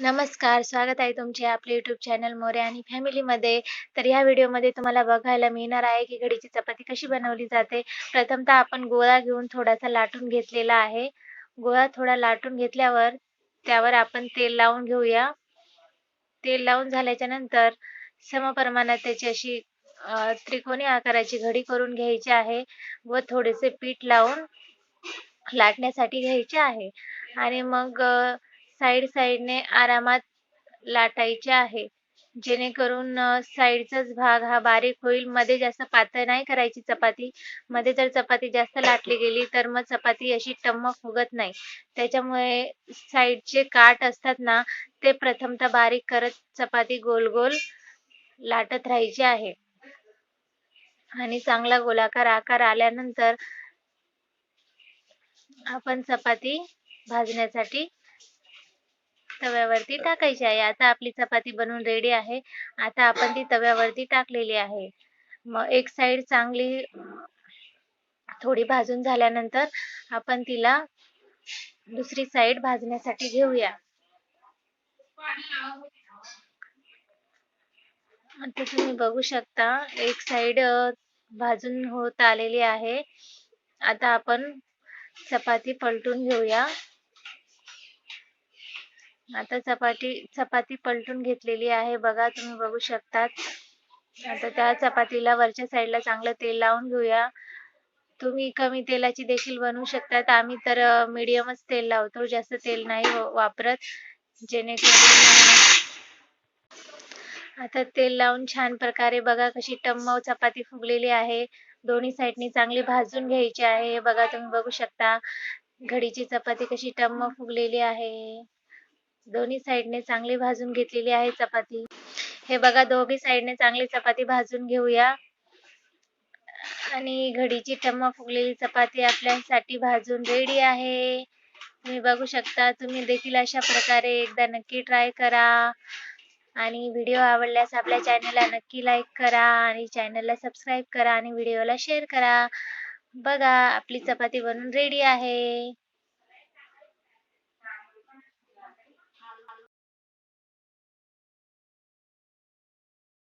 नमस्कार, स्वागत आहे तुमचे आपले यूट्यूब चॅनल मोरे आणि फॅमिलीमध्ये. तर या व्हिडिओमध्ये तुम्हाला बघायला मिळणार आहे की घडीची चपाती कशी बनवली जाते. प्रथमतः आपण गोळा घेऊन थोडासा लाटून घेतलेला आहे. गोळा थोडा लाटून घेतल्यावर त्यावर आपण तेल लावून घेऊया. तेल लावून झाल्याच्यानंतर समप्रमाणात त्याची अशी त्रिकोणी आकाराची घडी करून घ्यायची आहे व थोडेसे पीठ लावून लाटण्यासाठी घ्यायचे आहे आणि मग साईड साईडने आरामात लाटायचे आहे. जेणेकरून साईडचाच भाग हा बारीक होईल. मध्ये जास्त पातळ नाही करायची चपाती. मध्ये जर चपाती जास्त लाटली गेली तर मग चपाती अशी टमक फुगत नाही. त्याच्यामुळे साईडचे काठ असतात ना ते प्रथमतः बारीक करत चपाती गोल गोल लाटत राहायची आहे. आणि चांगला गोलाकार आकार आल्यानंतर आपण चपाती भाजण्यासाठी तव्यावरती टाकायची आहे. आता आपली चपाती बनवून रेडी आहे. आता आपण ती तव्यावरती टाकलेली आहे. मग एक साईड चांगली थोडी भाजून झाल्यानंतर आपण तिला दुसरी साईड भाजण्यासाठी घेऊया. आता तुम्ही बघू शकता एक साईड भाजून होत आलेली आहे. आता आपण चपाती पलटून घेऊया. आता चपाती चपाती पलटून घेतलेली आहे. बघा तुम्ही बघू शकतात. आता त्या चपातीला वरच्या साईडला चांगलं तेल लावून घेऊया. तुम्ही कमी तेलाची देखील बनवू शकतात. आम्ही तर मीडियमच तेल लावतो. जास्त तेल नाही वापरत. जेणेकरून आता तेल लावून छान प्रकारे बघा कशी टम्म चपाती फुगलेली आहे. दोन्ही साईडनी चांगली भाजून घ्यायची आहे. बघा तुम्ही बघू शकता. घडीची चपाती कशी टम्म फुगलेली आहे. दोन्ही साईडने चांगली भाजून घेतलेली आहे चपाती. हे बघा दोघी साईडने चांगली चपाती भाजून घेऊया. आणि घडीची टम्मा फुगलेली चपाती आपल्यासाठी भाजून रेडी आहे. तुम्ही बघू शकता तुम्ही देखील अशा प्रकारे एकदा नक्की ट्राय करा. आणि व्हिडिओ आवडल्यास आपल्या चॅनलला नक्की लाईक करा आणि चॅनलला सबस्क्राईब करा आणि व्हिडिओला शेअर करा. बघा आपली चपाती बनून रेडी आहे.